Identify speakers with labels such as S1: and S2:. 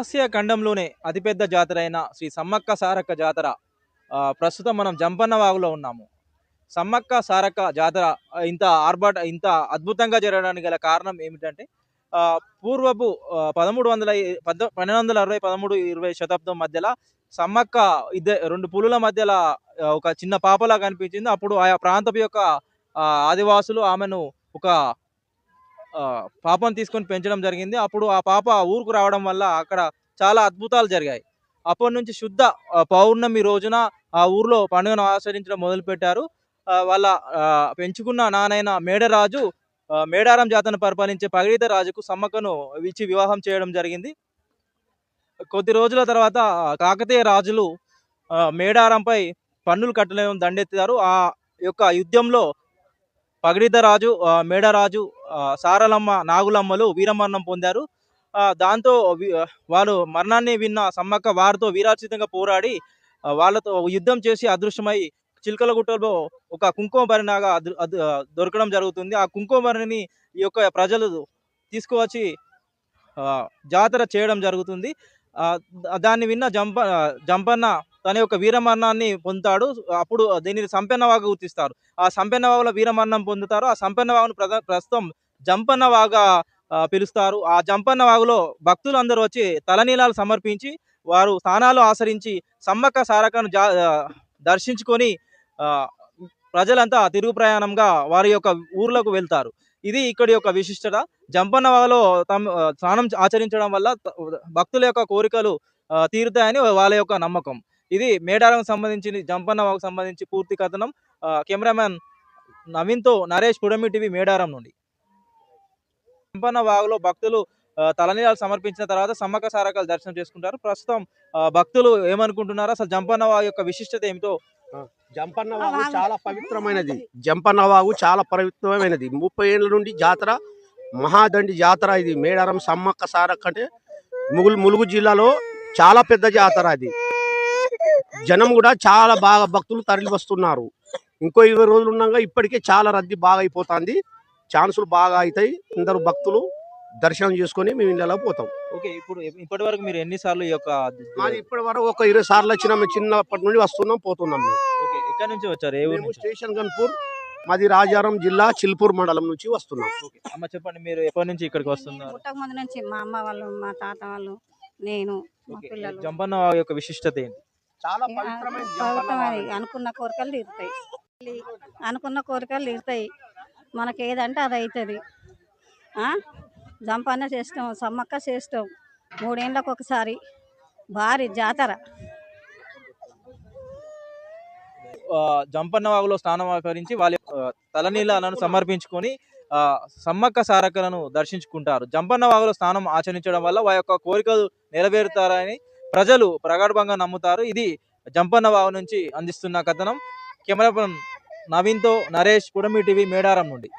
S1: Asia ఖండంలోనే అతిపెద్ద జాతర అయిన శ్రీ సమ్మక్క సారక్క జాతర. ప్రస్తుతం మనం జంపన్న వాగులో ఉన్నాము. సమ్మక్క సారక్క జాతర ఇంత ఆర్భట ఇంత అద్భుతంగా జరగడానికి గల కారణం ఏమిటంటే పూర్వపు పదమూడు వందల పద్ పద్ద పన్నెండు వందల అరవై పదమూడు ఇరవై శతాబ్దం మధ్యలో సమ్మక్క ఇద్దరు రెండు పులుల మధ్యలో ఒక చిన్న పాపలా కనిపించింది. అప్పుడు ఆయా ప్రాంతపు యొక్క ఆదివాసులు ఆమెను ఒక పాపను తీసుకొని పెంచడం జరిగింది. అప్పుడు ఆ పాప ఊరుకు రావడం వల్ల అక్కడ చాలా అద్భుతాలు జరిగాయి. అప్పటి నుంచి శుద్ధ పౌర్ణమి రోజున ఆ ఊర్లో పండుగను ఆచరించడం మొదలుపెట్టారు. వాళ్ళ పెంచుకున్న నానైన మేడరాజు మేడారం జాతను పరిపాలించే పగిడిత రాజుకు సమ్మక్కను ఇచ్చి వివాహం చేయడం జరిగింది. కొద్ది రోజుల తర్వాత కాకతీయ రాజులు మేడారంపై పన్నులు కట్టలేని దండెత్తారు. ఆ యొక్క యుద్ధంలో పగిడిత రాజు మేడరాజు సారలమ్మ నాగులమ్మలు వీరమరణం పొందారు. దాంతో వాళ్ళు మరణాన్ని విన్న సమ్మక్క వారితో వీరాచితంగా పోరాడి వాళ్ళతో యుద్ధం చేసి అదృశ్యమై చిలకలగుట్టలో ఒక కుంకుమభరిణగా దొరకడం జరుగుతుంది. ఆ కుంకుమభరిణిని ఈ యొక్క ప్రజలు తీసుకువచ్చి జాతర చేయడం జరుగుతుంది. దాన్ని విన్న జంప జంపన్న తన యొక్క వీరమరణాన్ని పొందుతాడు. అప్పుడు దీనిని సంపెన్నవాగా గుర్తిస్తారు. ఆ సంపెన్నవాగులో వీరమరణం పొందుతారు. ఆ సంపెన్నవాగును ప్ర ప్రస్తుతం జంపన్న వాగా పిలుస్తారు. ఆ జంపన్న వాగులో భక్తులు అందరూ వచ్చి తలనీలాలు సమర్పించి వారు స్నానాలు ఆచరించి సమ్మక్క సారకను జా దర్శించుకొని ప్రజలంతా తిరుగు ప్రయాణంగా వారి యొక్క ఊర్లకు వెళ్తారు. ఇది ఇక్కడి యొక్క విశిష్టత. జంపన్నవాగలో తమ స్నానం ఆచరించడం వల్ల భక్తుల యొక్క కోరికలు తీరుతాయని వాళ్ళ యొక్క నమ్మకం. ఇది మేడారం సంబంధించి జంపన్నవాగు సంబంధించి పూర్తి కథనం. కెమెరామ్యాన్ నవీన్తో నరేష్ కుడమి టీవీ మేడారం నుండి. జంపన్న వాగులో భక్తులు తలనీలాలు సమర్పించిన తర్వాత సమ్మక్క సారకాలు దర్శనం చేసుకుంటారు. ప్రస్తుతం భక్తులు ఏమనుకుంటున్నారు? అసలు జంపన్న వాగు యొక్క విశిష్టత ఏమిటో?
S2: జంపన్న వాగు చాలా పవిత్రమైనది. జంపన్న వాగు చాలా పవిత్రమైనది. ముప్పై ఏళ్ళ నుండి జాతర మహాదండి జాతర ఇది. మేడారం సమ్మక్క సారక్క అంటే ముగులు ములుగు జిల్లాలో చాలా పెద్ద జాతర అది. జనం కూడా చాలా బాగా భక్తులు తరలి వస్తున్నారు ఇంకో ఇరవై రోజులు ఉండగా ఇప్పటికే చాలా రద్దీ బాగా అయిపోతుంది ఛాన్సులు బాగా అవుతాయి అందరూ భక్తులు దర్శనం చేసుకొని మేము ఇళ్ళలో పోతాం.
S1: ఓకే ఇప్పుడు ఇప్పటి వరకు మీరు ఎన్నిసార్లు ఈ యొక్క
S2: మాది ఇప్పటి వరకు ఒక ఇరవై సార్లు వచ్చినా మేము చిన్నప్పటి నుండి వస్తున్నాం పోతున్నాం మేము.
S1: ఓకే ఎక్కడి నుంచి వచ్చారు? ఏ ఊరు
S2: మేము
S1: నుంచి?
S2: స్టేషన్ గన్పూర్ మాది రాజారం జిల్లా చిల్పూర్ మండలం నుంచి వస్తున్నాం.
S1: ఓకే అమ్మ చెప్పండి మీరు ఎప్పటి నుంచి ఇక్కడికి వస్తున్నారు?
S3: పుట్టక ముందు నుంచి మా అమ్మ వాళ్ళు మా తాత వాళ్ళు నేను మా
S1: ఓకే,
S3: పిల్లలు.
S1: జంపన్న యొక్క విశిష్టత ఏంటి?
S2: చాలా పవిత్రమైన.
S3: అనుకున్న కోరికలు తీరుతాయి. అనుకున్న కోరికలు తీరుతాయి. మనకి ఏదంటే అది అవుతుంది జంపన్న చేస్తాం సమ్మక్క చేస్తాం మూడేళ్ళకి ఒకసారి భారీ జాతర.
S1: జంపన్న వాగులో స్నానం ఆచరించి వాళ్ళ తలనీలాలను సమర్పించుకొని ఆ, సమ్మక్క సారక్కలను దర్శించుకుంటారు. జంపన్న వాగులో స్నానం ఆచరించడం వల్ల వారి యొక్క కోరికలు నెరవేరుతారని ప్రజలు ప్రగాఢంగా నమ్ముతారు. ఇది జంపన్న నుంచి అందిస్తున్న కథనం. కెమెరా నవీన్తో నరేష్ పుడమి టీవీ మేడారం నుండి.